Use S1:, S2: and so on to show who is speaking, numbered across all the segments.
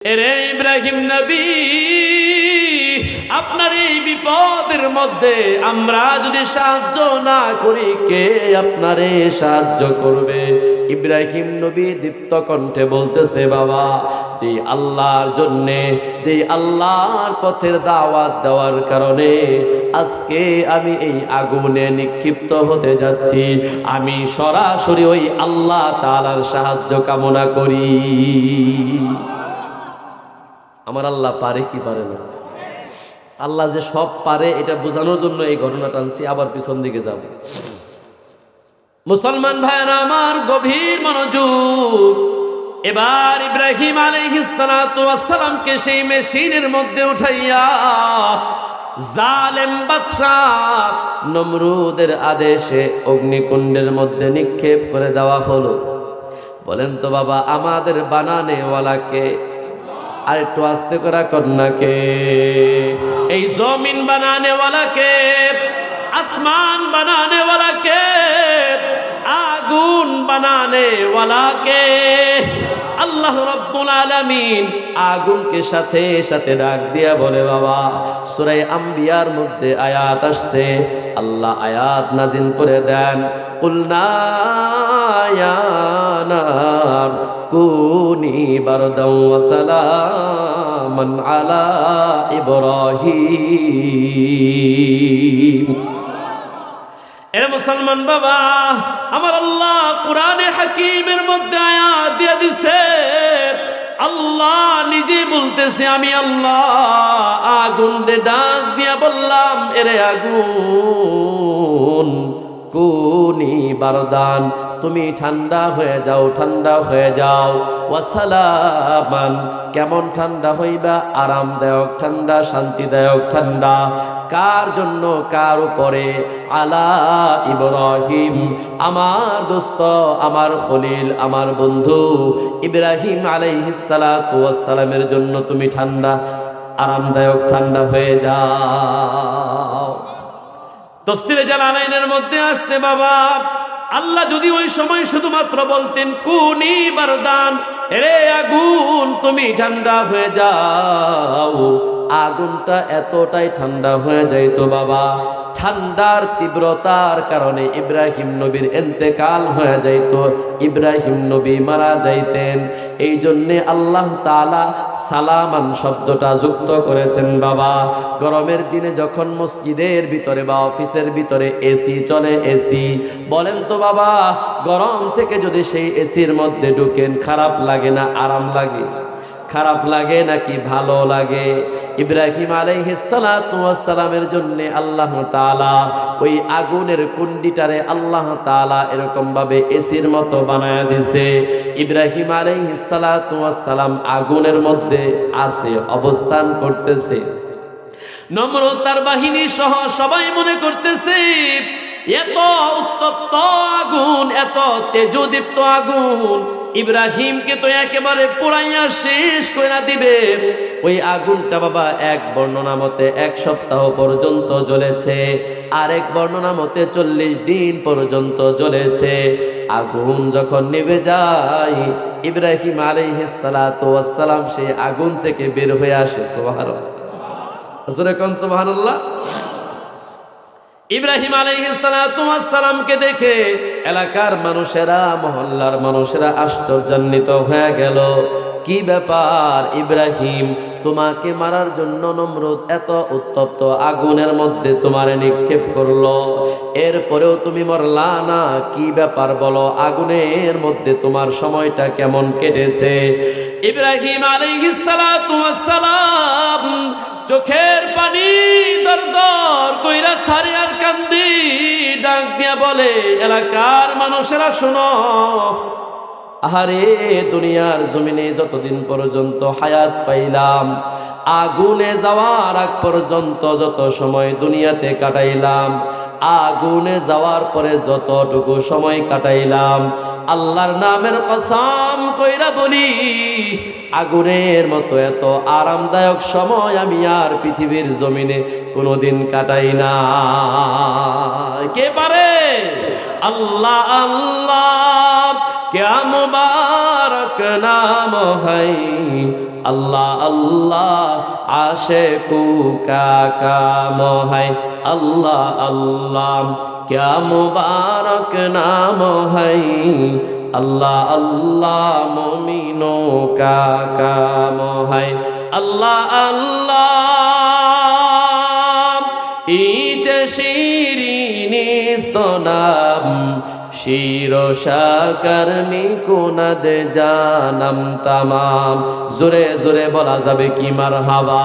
S1: এরে ইব্রাহিম নবী, আপনার এই বিপদের মধ্যে আমরা যদি সাহায্য না করি, কে আপনারে সাহায্য করবে? ইব্রাহিম নবী দীপ্ত কণ্ঠে বলতেছে, বাবা যে আল্লাহর জন্যে যে আল্লাহর পথের দাওয়াত দেওয়ার কারণে আজকে আমি এই আগুনে নিক্ষিপ্ত হতে যাচ্ছি। আমি সরাসরি ওই আল্লাহ তাআলার সাহায্য কামনা করি। আমার আল্লাহ পারে কি পারে না। আল্লাহ যে সব পারে, এটা বোঝানোর জন্য এই ঘটনাটা আনছি, আবার পিছন দিকে যাব। মুসলমান ভাইয়েরা, আমার গভীর মনোযোগ। এবার ইব্রাহিম আলাইহিসসালামকে সেই মেশিনের মধ্যে উঠাইয়া জালেম নমরুদের আদেশে অগ্নিকুণ্ডের মধ্যে নিক্ষেপ করে দেওয়া হলো। বলেন তো বাবা, আমাদের বানানেওয়ালাকে আর একটু আস্তে করা কন্যাকে এই জমিন বানানে ওয়ালাকে আসমান বানানে আগুন বানানে ওয়ালাকে। আল্লাহ রব্বুল আলামিন আগুনকে সাথে সাথে ডাক দিয়া বলে, বাবা, সূরা আম্বিয়ার মধ্যে আয়াত আসছে। আল্লাহ আয়াত নাজিল করে দেন। কুলনা ইয়া নার কুনি বারদাও সালামান আলা ইব্রাহিম। এ মুসলমান বাবা, আমার আল্লাহ কোরআনে হাকিমের মধ্যে আয়াত দিয়ে দিছে, আল্লাহ নিজে বলতেছে, আমি আল্লাহ আগুন ডাক দিয়া বললাম, এরে আগুন কুনি বারদান। তুমি ঠান্ডা হয়ে যাও, ঠান্ডা হয়ে যাও। ওয়াসালামান। কেমন ঠান্ডা হইবা? আরামদায়ক ঠান্ডা, শান্তিদায়ক ঠান্ডা। কার জন্য কার উপরে? আলা ইব্রাহিম। আমার দোস্ত, আমার খলিল, আমার বন্ধু ইব্রাহিম আলাইহিসসালামের জন্য তুমি ঠান্ডা, আরামদায়ক ঠান্ডা হয়ে যাও। তফসিরে জালালাইনের মধ্যে আসছে, বাবা। আল্লাহ যদি ওই সময় শুধুমাত্র বলতেন, কুনি বারদান রে আগুন, তুমি ঠান্ডা হয়ে যাও। আগুনটা এতটাই ঠান্ডা হয়ে যাইত বাবা। ঠান্ডার তীব্রতার কারণে ইব্রাহিম নবীর এন্তেকাল হয়ে যাইত। ইব্রাহিম নবী মারা যাইতেন। এই জন্যে আল্লাহ তালা সালামান শব্দটা যুক্ত করেছেন বাবা। গরমের দিনে যখন মসজিদের ভিতরে বা অফিসের ভিতরে এসি চলে, এসি। বলেন তো বাবা, গরম থেকে যদি সেই এসির মধ্যে ঢুকেন, খারাপ লাগে না, আরাম লাগে? খারাপ লাগে নাকি ভালো লাগে? ইব্রাহিম আলাইহিসসালামের জন্য আল্লাহ তাআলা ওই আগুনের কুন্ডিটারে আল্লাহ তাআলা এরকম ভাবে এসির মতো বানায়া দিয়েছে। ইব্রাহিম আলাইহিসসালাম আগুনের মধ্যে আছে, অবস্থান করতেছে। নম্রতার বাহিনী সহ সবাই মনে করতেছে, এত উত্তপ্ত আগুন, এত তেজদীপ্ত আগুন ইব্রাহিমকে তো একেবারে পোড়াইয়া শেষ করে দিবে। ওই আগুনটা বাবা এক বর্ণনা মতে এক সপ্তাহ পর্যন্ত জ্বলেছে, আরেক বর্ণনা মতে চল্লিশ দিন পর্যন্ত জ্বলেছে। আগুন যখন নেবে যায়, ইব্রাহিম আলাইহিসসালাম সেই আগুন থেকে বের হয়ে আসে সোহার সুবহানাল্লাহ? ইব্রাহিম আলাইহিসসালামকে দেখে এলাকার মানুষেরা, মহল্লার মানুষেরা আশ্চর্যান্বিত হয়ে গেল। কি ব্যাপার ইব্রাহিম, তোমাকে মারার জন্য নমরুদ এত উত্তপ্ত আগুনের মধ্যে তোমারে নিক্ষেপ করল? এরপরেও তুমি মরলা না? কি ব্যাপার বলো? আগুনের মধ্যে তোমার সময়টা কেমন কেটেছে? ইব্রাহিম আলাইহিসসালাম চোখের পানি দর দর কইরা ছাড়ি আর কান্দি। ডাক দিয়া বলে, এলাকার মানুষেরা শুনো। আহারে, দুনিয়ার জমিনে যতদিন পর্যন্ত হায়াত পাইলাম, আগুনে যাওয়ার আগ পর্যন্ত যত সময় দুনিয়াতে কাটাইলাম আগুনে যাওয়ার পরে যতটুকু সময় কাটাইলাম, আল্লাহর নামের কসাম কইরা বলি, আগুনের মতো এত আরামদায়ক সময় আমি আর পৃথিবীর জমিনে কোনোদিন কাটাই না কে পারে? আল্লাহ আল্লাহ ক্যা মুবারক নাম হাই আল্লাহ আল্লাহ আশে কুকা কাম হাই আল্লাহ আল্লাহ, ক্যা মুবারক নাম হই? আল্লাহ আল্লাহ, মমিনো কাম হই? আল্লাহ আল্লাহ, ইচে শিরিনিস্তনাম নাম শিরসাকর্মী কুনদ জানম তাম জোরে জোরে বলা যাবে কি মার হাবা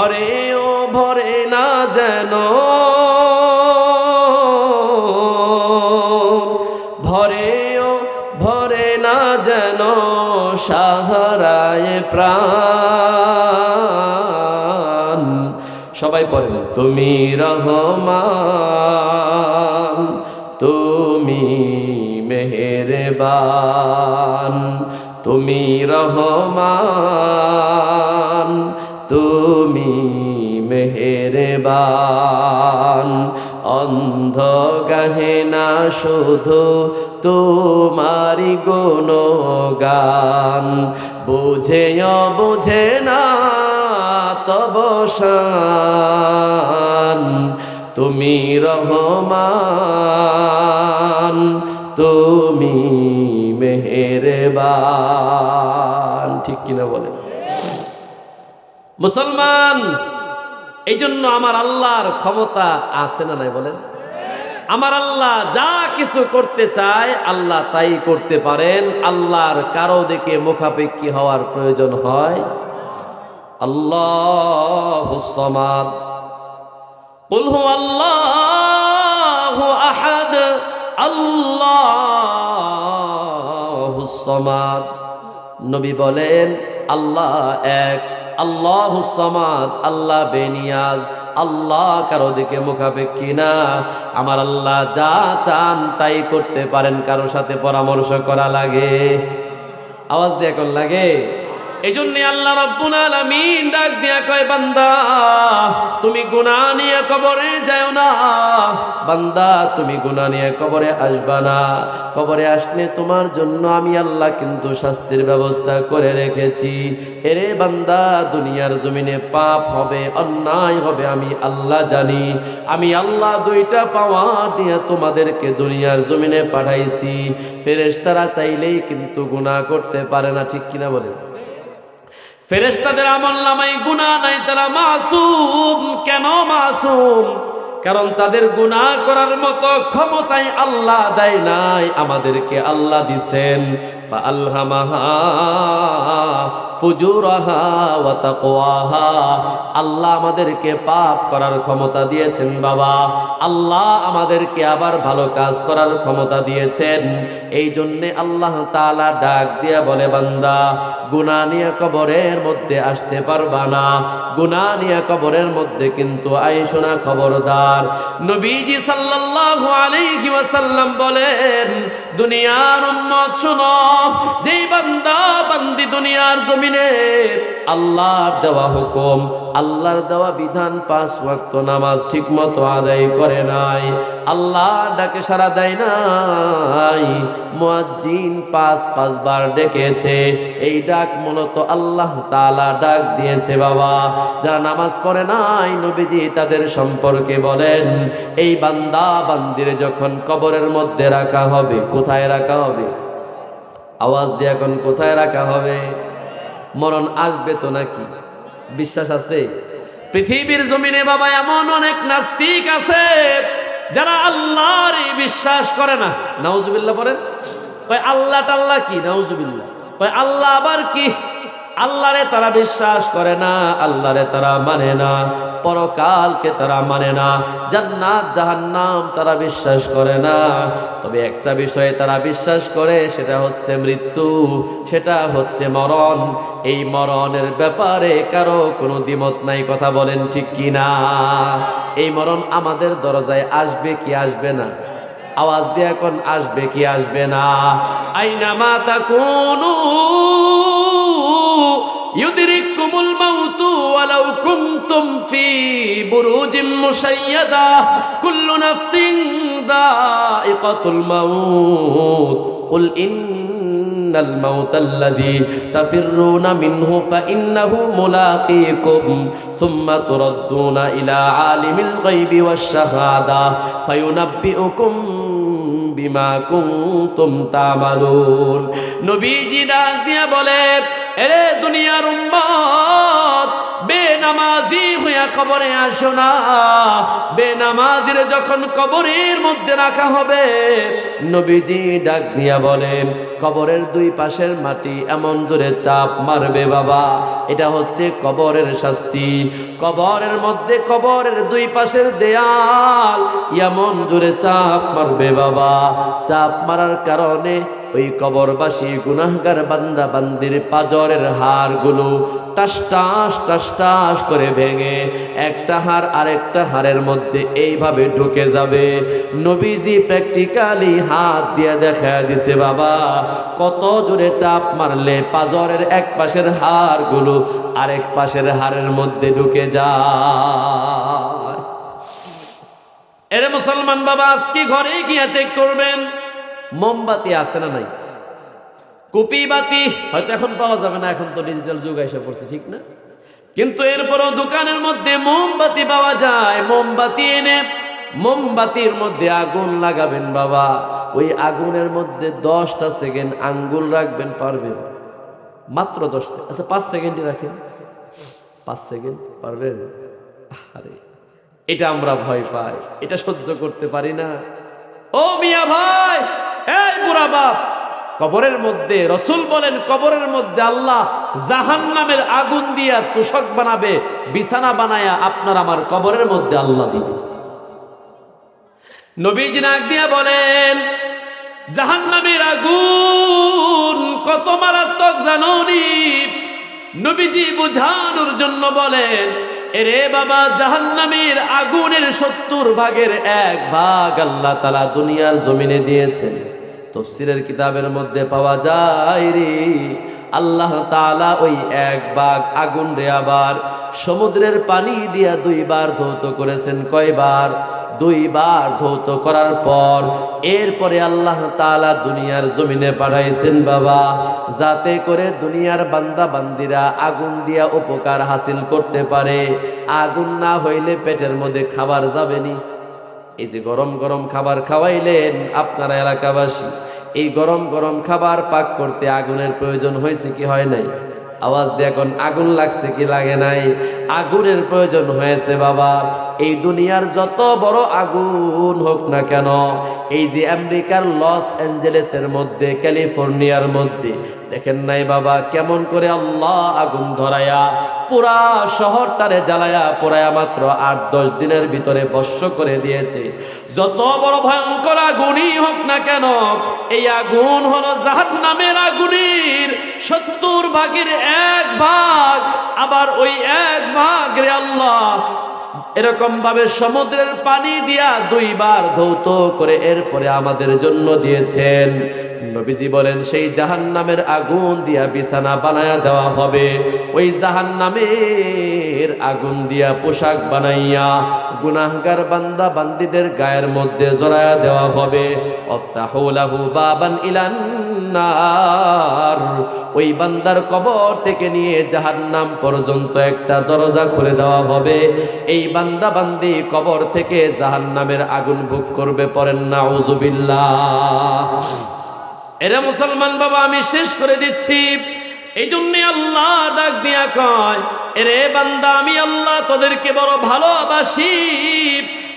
S1: ভরে ও ভরে না যেন। ভরে ও ভরে না যেন সাহারায় প্রাণ। সবাই পড়েন, তুমি রহমান, তুমি মেহেরবান, তুমি রহমান মেহেরবান অন্ধ গাহে না শুধু তোমারি গুণগান। বুঝেও বুঝে না তব তুমি রহমান, তুমি মেহেরবান। ঠিক কিনা বলেন? মুসলমান এই জন্য আমার আল্লাহর ক্ষমতা আছে না নাই বলেন? আমার আল্লাহ যা কিছু করতে চায় আল্লাহ তাই করতে পারেন। আল্লাহর কারও দিকে মুখাপেক্ষি হওয়ার প্রয়োজন হয়। আল্লাহ আল্লাহ আহাদ। আল্লাহ নবী বলেন, আল্লাহ এক আল্লাহ সমাদ, আল্লাহ বেনিয়াজ, আল্লাহ কারও দিকে মুখাপেক্ষি না। আমার আল্লাহ যা চান তাই করতে পারেন, কারও সাথে পরামর্শ করা লাগে। আওয়াজ দিয়ে এখন লাগে। এই জন্য আল্লাহ রব্বুল আলামিন ডাক দিয়া কয়, বান্দা, তুমি গুনাহ নিয়ে কবরে যাও না। বান্দা, তুমি গুনাহ নিয়ে কবরে আসবা না। কবরে আসলে তোমার জন্য আমি আল্লাহ কিন্তু শাস্তির ব্যবস্থা করে রেখেছি। এরে বান্দা, দুনিয়ার জমিনে পাপ হবে, অন্যায় হবে, আমি আল্লাহ জানি। আমি আল্লাহ দুইটা পাওয়া দিয়ে তোমাদেরকে দুনিয়ার জমিনে পাঠাইছি। ফেরেশতারা চাইলেই কিন্তু গুনাহ করতে পারে না, ঠিক কিনা বলে ফেরেস্তাদের আমল নামাই গুণা নাই, তারা মাসুম। কেন মাসুম? কারণ তাদের গুণা করার মতো ক্ষমতাই আল্লাহ দেয় নাই, আমাদেরকে আল্লাহ দিছেন। বা আল্লামাহা আল্লাহ আমাদেরকে পাপ করার ক্ষমতা দিয়েছেন, বাবা। আল্লাহ আমাদেরকে আবার ভালো কাজ করার ক্ষমতা দিয়েছেন। এই জন্যে আল্লাহ তাআলা ডাক দিয়া বলে, বান্দা, গুনাহ নিয়ে কবরের মধ্যে আসতে পারবা না। গুনাহ নিয়ে কবরের মধ্যে কিন্তু আইসোনা খবরদার। নবীজি সাল্লাল্লাহু আলাইহি ওয়াসাল্লাম বলেন, দুনিয়ার উম্মত শুনো, যেই বান্দা বান্দি দুনিয়ার জমিনে। আল্লাহর দেওয়া হুকুম, আল্লাহর দেওয়া বিধান পাঁচ ওয়াক্ত নামাজ ঠিক মতো আদায় করে নাই। আল্লাহ ডাকে সারা দেয় নাই। মুয়াজ্জিন পাঁচ পাঁচবার ডেকেছে। এই ডাক মূলত আল্লাহ তাআলা ডাক দিয়েছে বাবা। যারা নামাজ পড়ে নাই, নবীজি তাদের সম্পর্কে বলেন, এই বান্দা বান্দিরে যখন কবরের মধ্যে রাখা হবে, কোথায় রাখা হবে? আওয়াজ দিয়ে এখন কোথায় রাখা হবে? মরণ আসবে তো নাকি? বিশ্বাস আছে? পৃথিবীর জমিনে বাবা এমন অনেক নাস্তিক আছে যারা আল্লাহর বিশ্বাস করে না। নাউজুবিল্লাহ পড়েন কয় আল্লাহ টাল্লাহ কি? নাউজুবিল্লাহ। কয় আল্লাহ আবার কি? আল্লাহরে তারা বিশ্বাস করে না, আল্লাহরে তারা মানে না, পরকালকে তারা মানে না, জান্নাত, জাহান্নাম তারা বিশ্বাস করে না। তবে একটা বিষয়ে তারা বিশ্বাস করে, সেটা হচ্ছে মৃত্যু, সেটা হচ্ছে মরণ। এই মরণের ব্যাপারে কারও কোনো দ্বিমত নাই, কথা বলেন ঠিক কি না? এই মরণ আমাদের দরজায় আসবে কি আসবে না? আওয়াজ দিয়ে এখন আসবে কি আসবে না? আইনা মাতা কোনু কুনতুম ফি বুরুজিম মুশাইয়াদা কুল্লু নাফসিন দাইকাতুল মাউত। কুল ইন্নাল মাউত আল্লাযী তাফিররুনা মিনহু ফাইন্নাহু মুলাকীকুম। থুম্মা তুরাদ্দুনা ইলা আলিমিল গায়বি ওয়াশ শাহাদা ফায়ুনাব্বিউকুম বিমা কুনতুম তামালুন। নবীজি ডাক দিয়া বলেন এরে দুনিয়ার উম্মত, বেনামাজি হইয়া কবরে আসো না। বেনামাজির যখন কবরের মধ্যে রাখা হবে, নবীজি ডাক দিয়া বলেন, কবরের দুই পাশের মাটি এমন জোরে চাপ মারবে বাবা। এটা হচ্ছে কবরের শাস্তি। কবরের মধ্যে কবরের দুই পাশের দেয়াল এমন জোরে চাপ মারবে বাবা। চাপ মারার কারণে ওই কবরবাসী গুনাহগার বান্দা বান্দির পাজরের হাড়গুলো টাস টাস টাস টাস করে ভেঙে একটা হাড় আরেকটা হাড়ের মধ্যে এইভাবে ঢুকে যাবে। নবীজি প্র্যাকটিক্যালি হাত দিয়ে দেখা দিছে, বাবা, কত জোরে চাপ মারলে পাজরের এক পাশের হাড়গুলো আরেক পাশের হাড়ের মধ্যে ঢুকে যায়। এরে মুসলমান বাবা, আজকে ঘরে গিয়ে চেক করবেন। মোমবাতি আছে না নাই? কুপি বাতি হয়তো এখন পাওয়া যাবে না, এখন তো ডিজিটাল যুগ এসে পড়ছে, ঠিক না? কিন্তু এরপরও দোকানের মধ্যে মোমবাতি পাওয়া যায়। মোমবাতি এনে মোমবাতির মধ্যে আগুন লাগাবেন বাবা। ওই আগুনের মধ্যে দশটা সেকেন্ড আঙ্গুল রাখবেন, পারবেন? মাত্র দশ সেকেন্ড। আচ্ছা পাঁচ সেকেন্ডই রাখেন। পাঁচ সেকেন্ড, পারবেন? আরে এটা আমরা ভয় পাই। এটা সহ্য করতে পারি না। ও মিয়া ভাই! এই বুড়া বাপ, কবরের মধ্যে, রসুল বলেন, কবরের মধ্যে আল্লাহ জাহান নামের আগুন দিয়া তোষক বানাবে, বিছানা বানায়া আপনার আমার কবরের মধ্যে আল্লাহ দিবে। নবীজি নাক দিয়া বলেন জাহান নামের আগুন কত মারাত্মক জাননি। নবীজি বুঝানোর জন্য বলেন এরে বাবা, জাহান্নামের আগুনের সত্তর ভাগের এক ভাগ আল্লাহ তালা দুনিয়ার জমিনে দিয়েছেন। তফসিলের কিতাবের মধ্যে পাওয়া যায় রে, আল্লাহ তালা ওই এক বাঘ আগুন রে আবার সমুদ্রের পানি দিয়া দুইবার ধৌত করেছেন। কয়বার? দুইবার ধৌত করার পর এরপরে আল্লাহ তালা দুনিয়ার জমিনে পাঠাইছেন, বাবা। যাতে করে দুনিয়ার বান্দা বান্দিরা আগুন দিয়া উপকার হাসিল করতে পারে। আগুন না হইলে পেটের মধ্যে খাবার যাবেনি এই যে গরম গরম খাবার খাওয়াইলেন আপনারা এলাকাবাসী, এই গরম গরম খাবার পাক করতে আগুনের প্রয়োজন হয়েছে কি হয় নাই? আওয়াজ দিয়ে এখন আগুন লাগছে কি লাগে নাই? আগুনের প্রয়োজন হয়েছে বাবা। এই দুনিয়ার যত বড় আগুন হোক না কেন, এই যে আমেরিকার লস অ্যাঞ্জেলেসের মধ্যে, ক্যালিফোর্নিয়ার মধ্যে দেখেন নাই বাবা, কেমন করে আল্লাহ আগুন ধরায়া পুরা শহরটারে জ্বালায়া পোড়ায়া মাত্র আট, দশ দিনের ভিতরে বর্ষ করে দিয়েছে। যত বড় ভয়ঙ্কর আগুনই হোক না কেন, এই আগুন হলো জাহান নামের আগুনের সত্তর ভাগের এক ভাগ। আবার ওই এক ভাগ রে আল্লাহ এরকম ভাবে সমুদ্রের পানি দিয়া দুইবার ধৌত করে এরপরে আমাদের জন্য দিয়েছেন। নবীজি বলেন, সেই জাহান নামের আগুন দিয়া বিছানা বানায়া দেওয়া হবে। ওই জাহান নামের আগুন দিয়া পোশাক বানাইয়া গুনাহগার বান্দা বান্দিদের গায়ের মধ্যে জড়ায়া দেওয়া হবে। অফতাহুলাহু বাবান ইলান্নার ওই বান্দার কবর থেকে নিয়ে জাহান্নাম পর্যন্ত একটা দরজা খুলে দেওয়া হবে। এই বান্দা বান্দি কবর থেকে জাহান্নামের আগুন ভোগ করবে পরেন না এরা মুসলমান বাবা, আমি শেষ করে দিচ্ছি। এই জন্য আল্লাহ ডাক দিয়া কয়, এরে বান্দা, আমি আল্লাহ তোদেরকে বড় ভালোবাসি।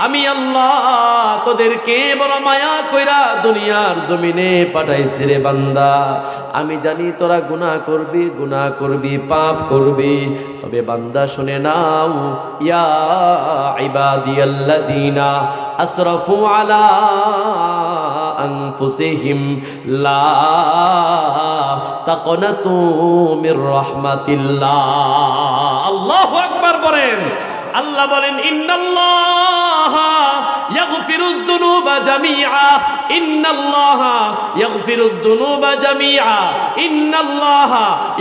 S1: আমি আল্লাহ তোদেরকে বড় মায়া কইরা দুনিয়ার জমিনে পাঠাইছি রে বান্দা। আমি জানি তোরা গুনাহ করবি গুনাহ করবি, পাপ করবি। তবে বান্দা, শুনে নাও, ইয়া ইবাদিয়াল্লাযীনা আসরাফু আলা আনফুসিহিম লা তাকনাতু মির রাহমাতিল্লাহ আল্লাহু আকবার বলেন আল্লাহ বলেন ইন্নাল্লাহ ইয়াগফিরুদ দুনুবা জামিআ ইন্নাল্লাহ ইয়াগফিরুদ দুনুবা জামিআ ইন্নাল্লাহ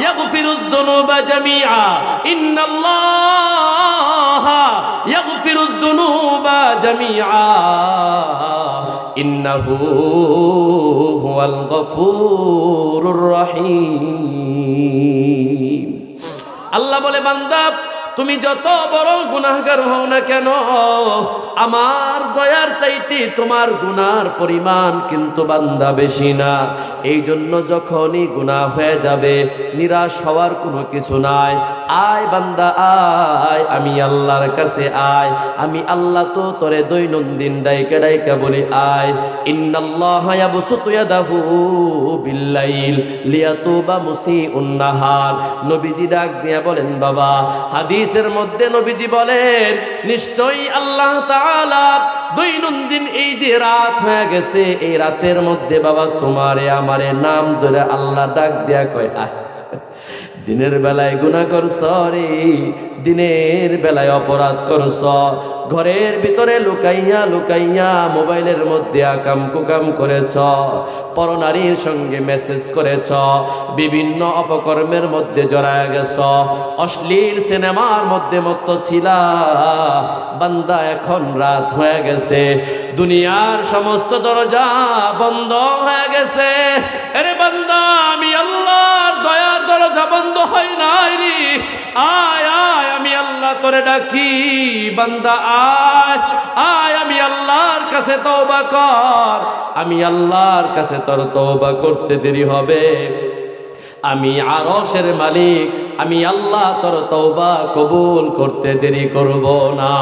S1: ইয়াগফিরুদ দুনুবা জামিআ ইন্নাল্লাহ ইয়াগফিরুদ দুনুবা জামিআ। ইন্নাহু হুয়াল গফুরুর রহিম। আল্লাহ বলে বান্দা তুমি যত বড় গুনাহগার হও না কেন, আমার দয়ার চাইতে তোমার গুনার পরিমাণ কিন্তু বান্দা বেশি না। এই জন্য যখনই গুনাহ হয়ে যাবে, নিরাশ হওয়ার কোনো কিছু নাই। আয় বান্দা, আয়, আমি আল্লাহর কাছে আয়। আমি আল্লাহ তো তোরে দৈনন্দিন ডাইকা ডাইকা বলি, আয়, ইন্নাল্লাহ ইয়াবসুতু বিল্লাইল লিয়াতুবা মুসিউন নাহার নবীজি ডাক দিয়া বলেন, বাবা হাদিসের মধ্যে নবীজি বলেন, নিশ্চয়ই আল্লাহ তাআলা দৈনন্দিন এই যে রাত হয়ে গেছে, এই রাতের মধ্যে বাবা তোমারে আমারে নাম ধরে আল্লাহ ডাক দেয়া কয় আয় দিনের বেলায় গুণা করছ রে, দিনের বেলায় অপরাধ করছ। ঘরের ভিতরে লুকাইয়া লুকাইয়া মোবাইলের মধ্যে আকাম কুকাম করেছ, পরনারীর সঙ্গে মেসেজ করেছ, বিভিন্ন অপকর্মের মধ্যে জড়ায় গেছ। অশ্লীল সিনেমার মধ্যে মত্ত ছিলা, বান্দা এখন রাত হয়ে গেছে। দুনিয়ার সমস্ত দরজা বন্ধ হয়ে গেছে। আরে বান্দা! বন্ধ হয় নাই রে। আয় আয়, আমি আল্লাহ তোরে ডাকি, বান্দা, আয় আয়, আমি আল্লাহর কাছে তওবা কর। আমি আল্লাহর কাছে তোর তওবা করতে দেরি হবে। আমি আরশের মালিক, আমি আল্লাহ তোর তওবা কবুল করতে দেরি করব না।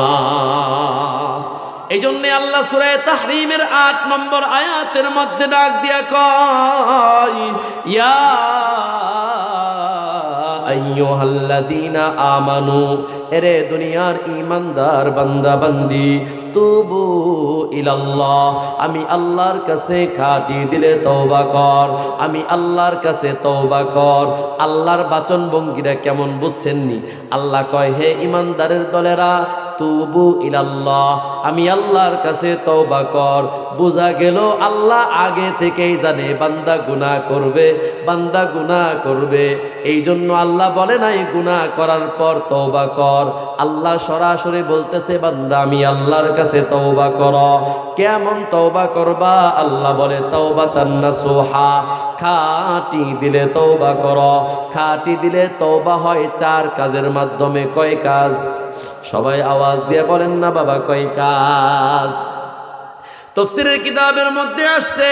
S1: এই জন্য আল্লাহ সুরে তাহরিমের আট নম্বর আয়াতের মধ্যে ডাক দিয়া কয়, ইয়া আইয়ুহাল্লাযীনা আমানু, এরে দুনিয়ার ইমানদার বান্দা বান্দি, তুবু ইলাল্লাহ, আমি আল্লাহর কাছে কাটি দিলে তওবা কর, আমি আল্লাহর কাছে তওবা কর। আল্লাহর বাচন ভঙ্গিরা কেমন বুঝছেননি? আল্লাহ কয়, হে ইমানদারের দলেরা তুবু ইলাল্লাহ, আমি আল্লাহর কাছে তওবা কর। বোঝা গেল আল্লাহ আগে থেকেই জানে বান্দা গুনাহ করবে, বান্দা গুনাহ করবে। এই জন্য আল্লাহ বলে নাই, গুনাহ করার পর তওবা কর। আল্লাহ সরাসরি বলতেছে, বান্দা, আমি আল্লাহর কাছে তওবা কর। কেমন তওবা করবা? আল্লাহ বলে, তওবা তান্না সোহা। খাটি দিলে তওবা কর। খাটি দিলে তওবা হয় চার কাজের মাধ্যমে। কয় কাজ? সবাই আওয়াজ দিয়ে বলেন না, বাবা কয় কাজ? তফসিরের কিতাবের মধ্যে আসছে,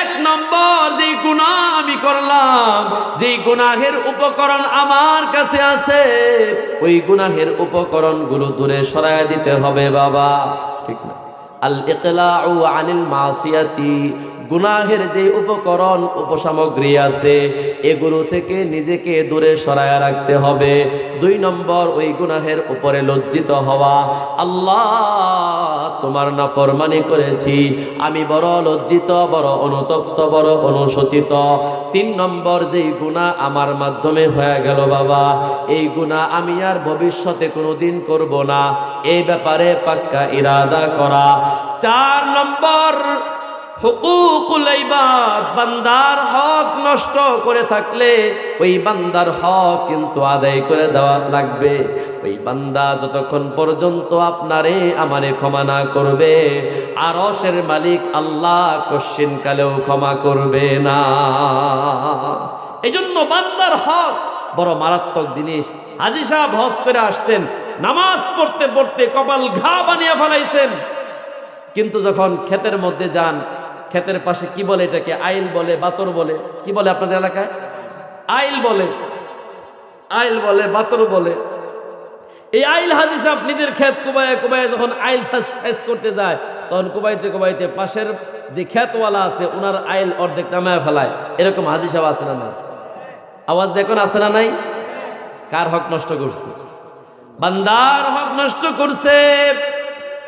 S1: এক নম্বর যে গুনাহ আমি করলাম যে গুনাহের উপকরণ আমার কাছে আছে, ওই গুনাহের উপকরণগুলো দূরে সরায় দিতে হবে, বাবা। ঠিক না? আল ইকলাউ আনিল মাসিয়াতি গুনাহের যে উপকরণ, উপসামগ্রী আছে, এগুলো থেকে নিজেকে দূরে সরায় রাখতে হবে। দুই নম্বর, ওই গুনাহের উপরে লজ্জিত হওয়া। আল্লাহ, তোমার না ফরমানি করেছি। আমি বড় লজ্জিত, বড় অনুতপ্ত, বড় অনুশোচিত। তিন নম্বর, যেই গুণা আমার মাধ্যমে হয়ে গেল বাবা, এই গুণা আমি আর ভবিষ্যতে কোনোদিন করব না। এই ব্যাপারে পাক্কা ইরাদা করা। চার নম্বর হুকুকুল ইবাদ, বান্দার হক নষ্ট করে থাকলে ওই বান্দার হক কিন্তু আদায় করে দেওয়া লাগবে। ওই বান্দা যতক্ষণ পর্যন্ত আপনারে, আমারে ক্ষমা না করবে, আরশের মালিক আল্লাহ কশ্চিন কালেও ক্ষমা করবে না। এই জন্য বান্দার হক বড় মারাত্মক জিনিস। হাজি সাহেব হজ করে আসছেন, নামাজ পড়তে পড়তে কপাল ঘা বানিয়ে ফেলাইছেন। কিন্তু যখন ক্ষেতের মধ্যে যান ক্ষেতের পাশে কি বলে এটাকে? আইল বলে, বাতর বলে। কি বলে আপনাদের এলাকায়? আইল বলে। আইল বলে, বাতর বলে। এই আইল হাজি সাহেব নিজের ক্ষেত কুবায় কুবায় যখন আইল শেষ করতে যায়, তখন কুবাইতে কুবাইতে পাশের যে ক্ষেতওয়ালা আছে ওনার আইল অর্ধেক নামায় ফেলায়। এরকম হাজি সাহেব আছে না না আওয়াজ দেখুন, আছে না নাই? কার হক নষ্ট করছে? বান্দার হক নষ্ট করছে।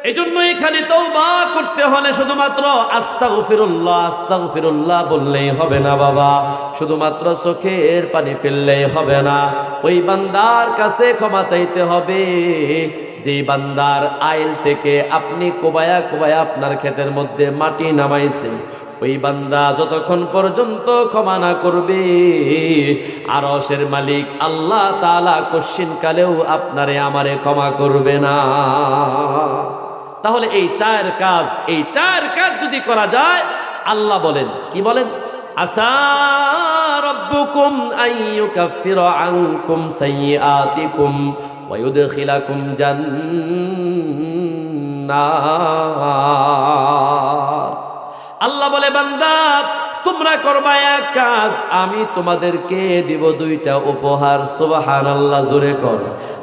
S1: এই জন্য এখানে তৌবা করতে হলে শুধুমাত্র আস্তাগফিরুল্লাহ আস্তাগফিরুল্লাহ বললেই হবে না বাবা। শুধুমাত্র চোখের পানি ফেললেই হবে না। ওই বান্দার কাছে ক্ষমা চাইতে হবে। যেই বান্দার আইল থেকে আপনি কোবায়া কোবায়া আপনার ক্ষেতের মধ্যে মাটি নামাইছে, ওই বান্দা যতক্ষণ পর্যন্ত ক্ষমা না করবে আরসের মালিক আল্লাহ তালা কশ্চিন কালেও আপনারে আমারে ক্ষমা করবে না। তাহলে এই চার কাজ, এই চার কাজ যদি করা যায়, আল্লাহ বলেন, কি বলেন? আল্লাহ বলে, বান্দা, তোমরা করবা এক কাজ, আমি তোমাদেরকে দিব দুইটা উপহার সুবাহান আল্লাহ জোরে কর।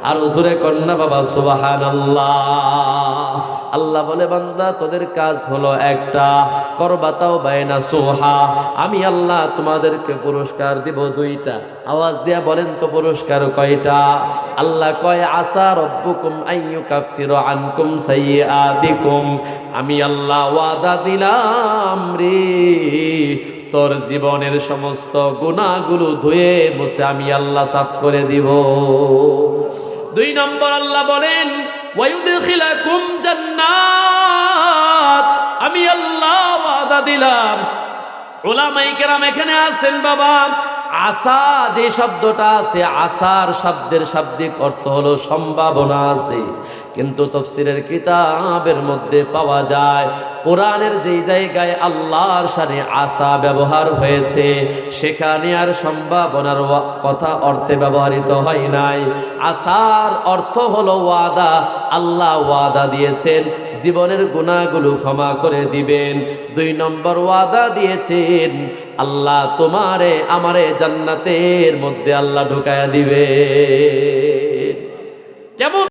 S1: আরও জোরে কর না বাবা সুবাহান আল্লাহ আল্লাহ বলে, বান্দা, তোদের কাজ হলো একটা, করবাতাও বায়না সোহা। আমি আল্লাহ তোমাদেরকে পুরস্কার দিব দুইটা। আওয়াজ দিয়া বলেন তো, পুরস্কার কয়টা? আল্লাহ কয় আসা রব্বুকুম আইয়ু কাফির আনকুম সাইয়্যাতিকুম। আমি আল্লাহ ওয়াদা দিলাম রে, তোর জীবনের সমস্ত গুণাগুলো ধুয়ে মুছে আমি আল্লাহ সাফ করে দিব। দুই নম্বর আল্লাহ বলেন ওয়ায়ুদখিলাকুম জান্নাত। আমি আল্লাহ ওয়াদা দিলাম। ওলামাই কেরাম এখানে আছেন বাবা। আশা যে শব্দটা আছে আশার শব্দের শব্দিক অর্থ হলো সম্ভাবনা আছে। কিন্তু তফসিরের কিতাবের মধ্যে পাওয়া যায়, কোরআনের যেই জায়গায় আল্লাহর সানে আশা ব্যবহার হয়েছে, সেখানে আর সম্ভাবনার কথা অর্থে ব্যবহৃত হয় নাই। আশার অর্থ হলো ওয়াদা, আল্লাহ ওয়াদা দিয়েছেন, জীবনের গুণাগুলো ক্ষমা করে দিবেন। দুই নম্বর ওয়াদা দিয়েছেন, আল্লাহ তোমারে আমারে জান্নাতের মধ্যে আল্লাহ ঢুকায়া দিবে কেমন